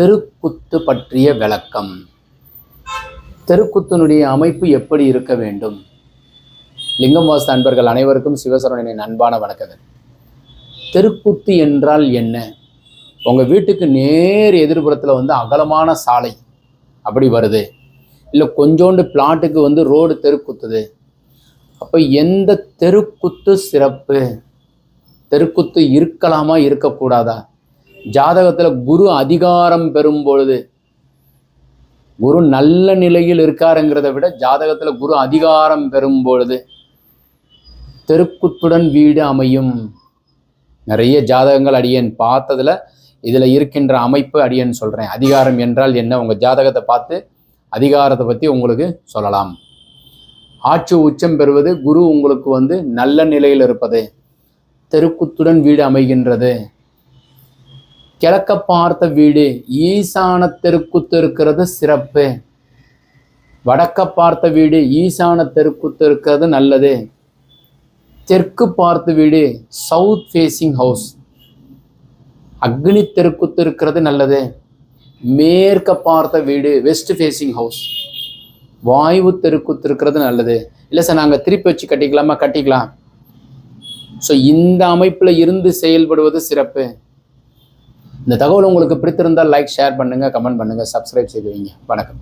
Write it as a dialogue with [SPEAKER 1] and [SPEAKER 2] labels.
[SPEAKER 1] தெருக்குத்து பற்றிய விளக்கம். தெருக்குத்தினுடைய அமைப்பு எப்படி இருக்க வேண்டும்? லிங்கம் வாச அன்பர்கள் அனைவருக்கும் சிவசரவணனின் அன்பான வணக்கங்கள். தெருக்குத்து என்றால் என்ன? உங்கள் வீட்டுக்கு நேர் எதிர்புறத்தில் வந்து அகலமான சாலை அப்படி வருது. இல்லை கொஞ்சோண்டு பிளாட்டுக்கு வந்து ரோடு தெருக்குத்துது. அப்போ எந்த தெருக்குத்து சிறப்பு? தெருக்குத்து இருக்கலாமா இருக்கக்கூடாதா? ஜாதகத்தில் குரு அதிகாரம் பெறும் பொழுது குரு நல்ல நிலையில் இருக்காருங்கிறத விட ஜாதகத்தில் குரு அதிகாரம் பெறும் பொழுது தெருக்குத்துடன் வீடு அமையும். நிறைய ஜாதகங்கள் அடியேன் பார்த்ததில் இதில் இருக்கின்ற அமைப்பு அடியேன் சொல்கிறேன் அதிகாரம் என்றால் என்ன? உங்கள் ஜாதகத்தை பார்த்து அதிகாரத்தை பற்றி உங்களுக்கு சொல்லலாம். ஆட்சி உச்சம் பெறுவது குரு உங்களுக்கு வந்து நல்ல நிலையில் இருப்பது தெருக்குத்துடன் வீடு அமைகின்றது. கிழக்க பார்த்த வீடு ஈசான தெருக்குத்து இருக்கிறது சிறப்பு. வடக்க பார்த்த வீடு ஈசான தெருக்குத்து இருக்கிறது நல்லது. தெற்கு பார்த்த வீடு சவுத் ஃபேசிங் ஹவுஸ் அக்னி தெருக்குத்து இருக்கிறது நல்லது. மேற்க பார்த்த வீடு வெஸ்ட் ஃபேசிங் ஹவுஸ் வாயு தெருக்குத்து இருக்கிறது நல்லது. இல்லை சார் நாங்கள் திருப்பி வச்சு கட்டிக்கலாமா? கட்டிக்கலாம். ஸோ இந்த அமைப்பில் இருந்து செயல்படுவது சிறப்பு. இந்த தகவல் உங்களுக்கு பிடித்திருந்தால் லைக் ஷேர் பண்ணுங்கள் கமெண்ட் பண்ணுங்கள் சப்ஸ்கிரைப் செய்து வைங்க. வணக்கம்.